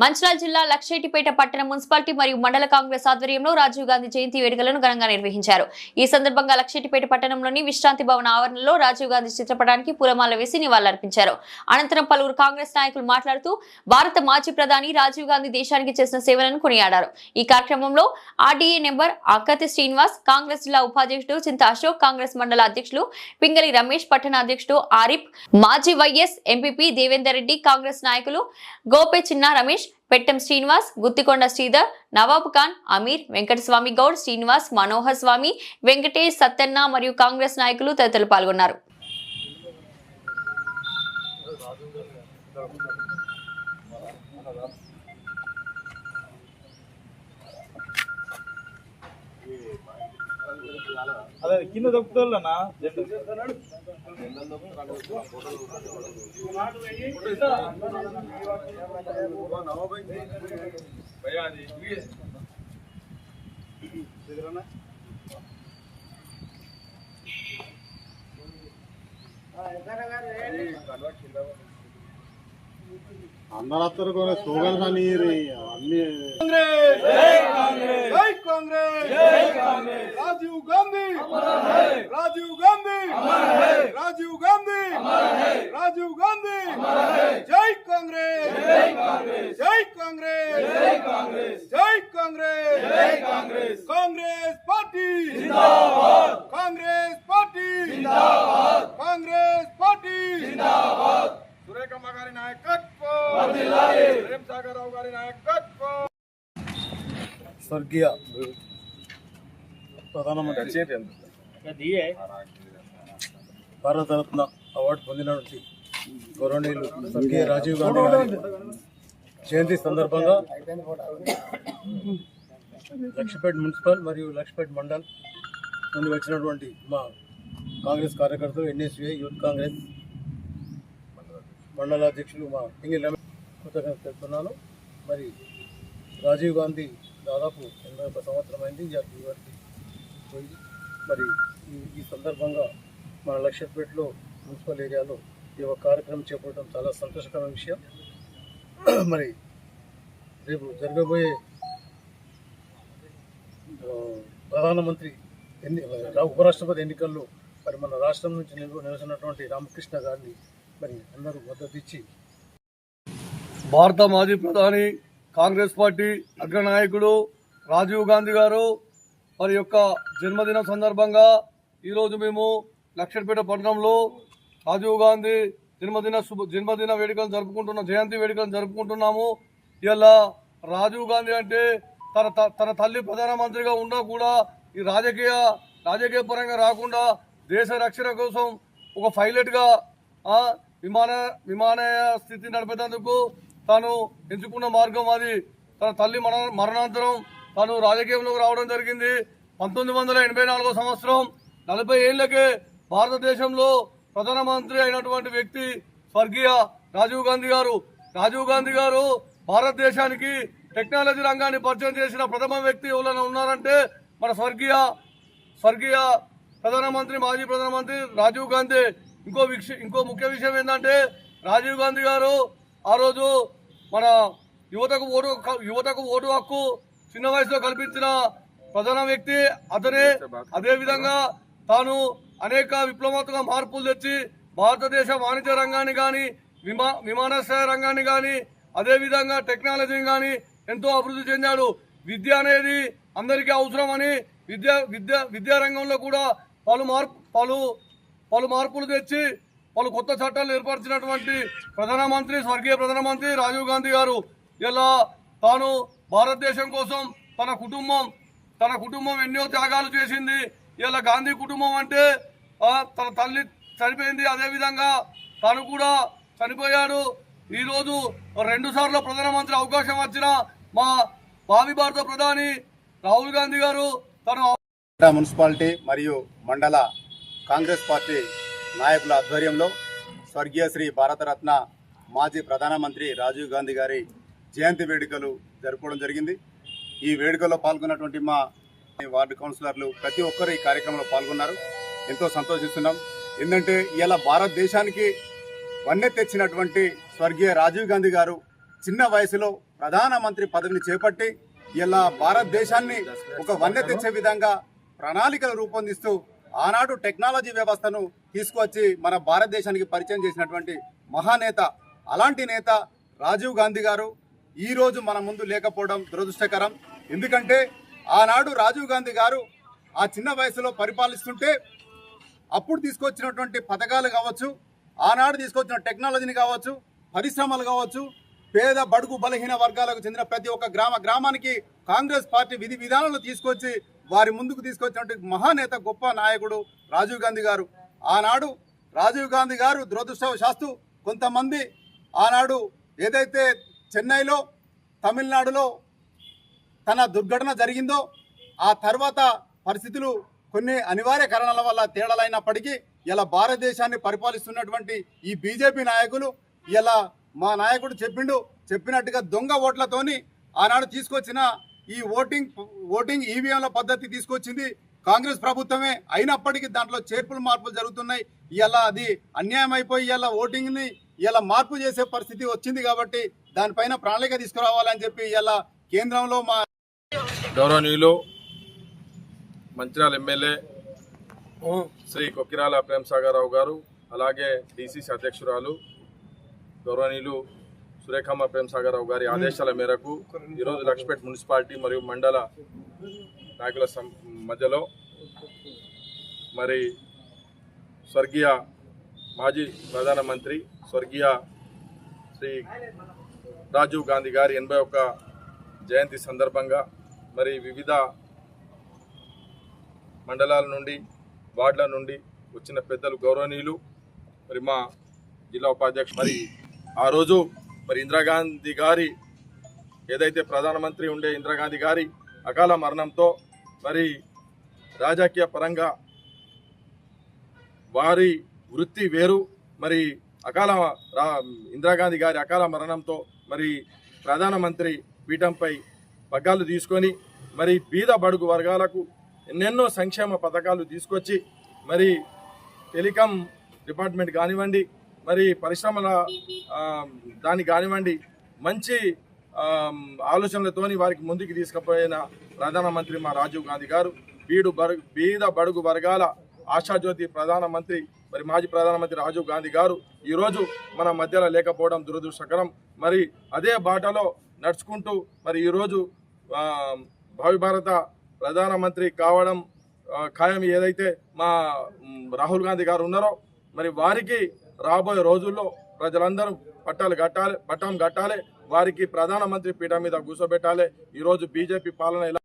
మంచిర్యాల జిల్లా లక్షేటిపేట పట్టణ మున్సిపాలిటీ మరియు మండల కాంగ్రెస్ ఆధ్వర్యంలో రాజీవ్ గాంధీ జయంతి వేడుకలను ఘనంగా నిర్వహించారు. ఈ సందర్భంగా లక్షేటిపేట పట్టణంలోని విశ్రాంతి భవన ఆవరణలో రాజీవ్ గాంధీ చిత్రపటానికి పూలమాల వేసి నివాళులర్పించారు. అనంతరం పలువురు కాంగ్రెస్ నాయకులు మాట్లాడుతూ భారత మాజీ ప్రధాని రాజీవ్ గాంధీ దేశానికి చేసిన సేవలను కొనియాడారు. ఈ కార్యక్రమంలో ఆర్డీఏ నెంబర్ అక్కతి శ్రీనివాస్ కాంగ్రెస్ జిల్లా ఉపాధ్యక్షుడు చింత అశోక్ కాంగ్రెస్ మండల అధ్యక్షులు పింగళి రమేష్ పట్టణ అధ్యక్షుడు ఆరిఫ్ మాజీ వైఎస్ ఎంపీపీ దేవేందర్ రెడ్డి కాంగ్రెస్ నాయకులు గోపే చిన్న రమేష్ పెట్టెం శ్రీనివాస్ గుత్తికొండ శ్రీధర్ నవాబ్ ఖాన్ అమీర్ వెంకటస్వామి గౌడ్ శ్రీనివాస్ మనోహర్ స్వామి వెంకటేష్ సత్యన్న మరియు కాంగ్రెస్ నాయకులు తదితరులు పాల్గొన్నారు. అదే కింద దొక్కుతాళ్ళనా అందరూ వస్తారు కొన్ని స్లోగన్స్ అని అన్ని. జై కాంగ్రెస్! రాజీవ్ గాంధీ! రాజీవ్ గాంధీ! రాజీవ్ గాంధీ! రాజీవ్ గాంధీ! జై కాంగ్రెస్! జై కాంగ్రెస్! జై Congress! Congress! Party! Congress party! Congress party! Surekhamma గారి నాయకత్వం! ప్రేమ్ సాగర్ రావు గారి నాయకత్వం! స్వర్గీయ ప్రధానమంత్రి భారతరత్న అవార్డు పొందినటువంటి గౌరవనీయులు స్వర్గీయ రాజీవ్ గాంధీ గారి జయంతి సందర్భంగా లక్ష్మీపేట మున్సిపల్ మరియు లక్ష్మీపేట మండల్ నుండి వచ్చినటువంటి మా కాంగ్రెస్ కార్యకర్తలు ఎన్ఎస్యుఐ యూత్ కాంగ్రెస్ మండల అధ్యక్షులు మా పింగిల్ రమేష్ కృతజ్ఞత తెలుపుతున్నాను. మరి రాజీవ్ గాంధీ దాదాపు ఎనభై ఒక సంవత్సరం అయింది ఇవాళ పోయి మరి ఈ సందర్భంగా మన లక్ష్యపేటలో మున్సిపల్ ఏరియాలో ఈ యొక్క కార్యక్రమం చేపట్టడం చాలా సంతోషకరమైన విషయం. మరి రేపు జరగబోయే ప్రధానమంత్రి ఎన్ని ఉపరాష్ట్రపతి ఎన్నికల్లో మరి మన రాష్ట్రం నుంచి నిలిచినటువంటి రామకృష్ణ గారిని మరి అందరూ మద్దతు ఇచ్చి భారత మాజీ ప్రధాని కాంగ్రెస్ పార్టీ అగ్రనాయకుడు రాజీవ్ గాంధీ గారు వారి యొక్క జన్మదిన సందర్భంగా ఈరోజు మేము లక్షపేట పట్టణంలో రాజీవ్ గాంధీ జన్మదిన శుభ జన్మదిన వేడుకలు జరుపుకుంటున్నాం జయంతి వేడుకలు జరుపుకుంటున్నాము. ఇలా రాజీవ్ గాంధీ అంటే తన త- తన తల్లి ప్రధానమంత్రిగా ఉన్నా కూడా ఈ రాజకీయ రాజకీయ పరంగా రాకుండా దేశ రక్షణ కోసం ఒక పైలట్గా విమాన విమానయ స్థితి నడిపేందుకు తాను ఎంచుకున్న మార్గం అది. తన తల్లి మరణ మరణాంతరం తాను రాజకీయంలోకి రావడం జరిగింది. పంతొమ్మిది వందల ఎనభై సంవత్సరం నలభై ఏళ్ళకే భారతదేశంలో ప్రధానమంత్రి అయినటువంటి వ్యక్తి స్వర్గీయ రాజీవ్ గాంధీ గారు. రాజీవ్ గాంధీ గారు భారతదేశానికి టెక్నాలజీ రంగాన్ని పరిచయం చేసిన ప్రథమ వ్యక్తి ఎవరైనా ఉన్నారంటే మన స్వర్గీయ స్వర్గీయ ప్రధానమంత్రి మాజీ ప్రధానమంత్రి రాజీవ్ గాంధీ. ఇంకో ఇంకో ముఖ్య విషయం ఏంటంటే రాజీవ్ గాంధీ గారు ఆ రోజు మన యువతకు ఓటు యువతకు ఓటు హక్కు చిన్న వయసులో కల్పించిన ప్రధాన వ్యక్తి. అతనే అదే విధంగా తాను అనేక విప్లవాత్మక మార్పులు తెచ్చి భారతదేశ వాణిజ్య రంగాన్ని కానీ విమా విమానాశ్రయ రంగాన్ని కానీ అదేవిధంగా టెక్నాలజీని కానీ ఎంతో అభివృద్ధి చెందాడు. విద్య అనేది అందరికీ అవసరమని విద్య విద్య విద్యా రంగంలో కూడా పలు మార్పు పలు పలు మార్పులు తెచ్చి పలు కొత్త చట్టాలు ఏర్పరిచినటువంటి ప్రధానమంత్రి స్వర్గీయ ప్రధానమంత్రి రాజీవ్ గాంధీ గారు ఇలా తాను భారతదేశం కోసం తన కుటుంబం తన కుటుంబం ఎన్నో త్యాగాలు చేసింది. ఇలా గాంధీ కుటుంబం అంటే తన తల్లి చనిపోయింది. అదేవిధంగా తను కూడా చనిపోయాడు. ఈరోజు రెండు సార్లు ప్రధానమంత్రి అవకాశం వచ్చిన మా భావి భారత ప్రధాని రాహుల్ గాంధీ గారు తను మున్సిపాలిటీ మరియు మండల కాంగ్రెస్ పార్టీ నాయకుల ఆధ్వర్యంలో స్వర్గీయ శ్రీ భారతరత్న మాజీ ప్రధానమంత్రి రాజీవ్ గాంధీ గారి జయంతి వేడుకలు జరుపుకోవడం జరిగింది. ఈ వేడుకల్లో పాల్గొన్నటువంటి మా వార్డు కౌన్సిలర్లు ప్రతి ఒక్కరు ఈ కార్యక్రమంలో పాల్గొన్నారు. ఎంతో సంతోషిస్తున్నాం. ఎందుకంటే ఇలా భారతదేశానికి వన్నె తెచ్చినటువంటి స్వర్గీయ రాజీవ్ గాంధీ గారు చిన్న వయసులో ప్రధానమంత్రి పదవిని చేపట్టి ఇలా భారతదేశాన్ని ఒక వన్నె తెచ్చే విధంగా ప్రణాళికలు రూపొందిస్తూ ఆనాడు టెక్నాలజీ వ్యవస్థను తీసుకొచ్చి మన భారతదేశానికి పరిచయం చేసినటువంటి మహానేత అలాంటి నేత రాజీవ్ గాంధీ గారు ఈరోజు మన ముందు లేకపోవడం దురదృష్టకరం. ఎందుకంటే ఆనాడు రాజీవ్ గాంధీ గారు ఆ చిన్న వయసులో పరిపాలిస్తుంటే అప్పుడు తీసుకొచ్చినటువంటి పథకాలు కావచ్చు ఆనాడు తీసుకొచ్చిన టెక్నాలజీని కావచ్చు పరిశ్రమలు కావచ్చు పేద బడుగు బలహీన వర్గాలకు చెందిన ప్రతి ఒక్క గ్రామ గ్రామానికి కాంగ్రెస్ పార్టీ విధి విధానాలు తీసుకొచ్చి వారి ముందుకు తీసుకొచ్చినటువంటి మహానేత గొప్ప నాయకుడు రాజీవ్ గాంధీ గారు. ఆనాడు రాజీవ్ గాంధీ గారు దురదృష్టవశాస్తు కొంతమంది ఆనాడు ఏదైతే చెన్నైలో తమిళనాడులో తన దుర్ఘటన జరిగిందో ఆ తర్వాత పరిస్థితులు కొన్ని అనివార్య కారణాల వల్ల తేడాలైనప్పటికీ ఇలా భారతదేశాన్ని పరిపాలిస్తున్నటువంటి ఈ బీజేపీ నాయకులు ఇలా మా నాయకుడు చెప్పిండు చెప్పినట్టుగా దొంగ ఓట్లతోని ఆనాడు తీసుకొచ్చిన ఈ ఓటింగ్ ఓటింగ్ ఈవీఎంల పద్ధతి తీసుకొచ్చింది కాంగ్రెస్ ప్రభుత్వమే. అయినప్పటికీ దాంట్లో చేర్పులు మార్పులు జరుగుతున్నాయి. ఇలా అది అన్యాయం అయిపోయి ఇలా ఓటింగ్ని ఇలా మార్పు చేసే పరిస్థితి వచ్చింది కాబట్టి దానిపైన ప్రణాళిక తీసుకురావాలని చెప్పి ఇలా కేంద్రంలో మా గౌరవనీయులు మంచిర్యాల ఎమ్మెల్యే శ్రీ కొక్కిరాల ప్రేమసాగరరావు గారు అలాగే డిసిసి అధ్యక్షురాలు గౌరవనీయులు సురేఖమ్మ ప్రేమసాగరరావు గారి ఆదేశాల మేరకు ఈరోజు లక్ష్మీపేట మున్సిపాలిటీ మరియు మండల నాయకుల సం- మధ్యలో మరి స్వర్గీయ మాజీ ప్రధానమంత్రి స్వర్గీయ శ్రీ రాజీవ్ గాంధీ గారి ఎనభై ఒక్క జయంతి సందర్భంగా మరి వివిధ మండలాల నుండి వార్డుల నుండి వచ్చిన పెద్దలు గౌరవనీయులు మరి మా జిల్లా ఉపాధ్యక్షుడు మరి ఆ రోజు మరి ఇందిరాగాంధీ గారి ఏదైతే ప్రధానమంత్రి ఉండే ఇందిరాగాంధీ గారి అకాల మరణంతో మరి రాజకీయ పరంగా వారి వృత్తి వేరు మరి అకాల రా- ఇందిరాగాంధీ గారి అకాల మరణంతో మరి ప్రధానమంత్రి పీఠంపై పగ్గాలు తీసుకొని మరి బీద బడుగు వర్గాలకు ఎన్నెన్నో సంక్షేమ పథకాలు తీసుకొచ్చి మరి టెలికాం డిపార్ట్మెంట్ కానివ్వండి మరి పరిశ్రమల దాన్ని కానివ్వండి మంచి ఆలోచనలతోని వారికి ముందుకు తీసుకుపోయిన ప్రధానమంత్రి మా రాజీవ్ గాంధీ గారు బీడు బీద బడుగు వర్గాల ఆశాజ్యోతి ప్రధానమంత్రి మరి మాజీ ప్రధానమంత్రి రాజీవ్ గాంధీ గారు ఈరోజు మన మధ్యలో లేకపోవడం దురదృష్టకరం. మరి అదే బాటలో నడుచుకుంటూ మరి ఈరోజు భావి భారత ప్రధానమంత్రి కావడం ఖాయం ఏదైతే మా రాహుల్ గాంధీ గారు ఉన్నారో మరి వారికి రాబోయే రోజుల్లో ప్రజలందరూ పట్టాలు కట్టాలి పట్టం కట్టాలి వారికి ప్రధానమంత్రి పీఠ మీద కూర్చోబెట్టాలి. ఈరోజు బీజేపీ పాలన ఎలా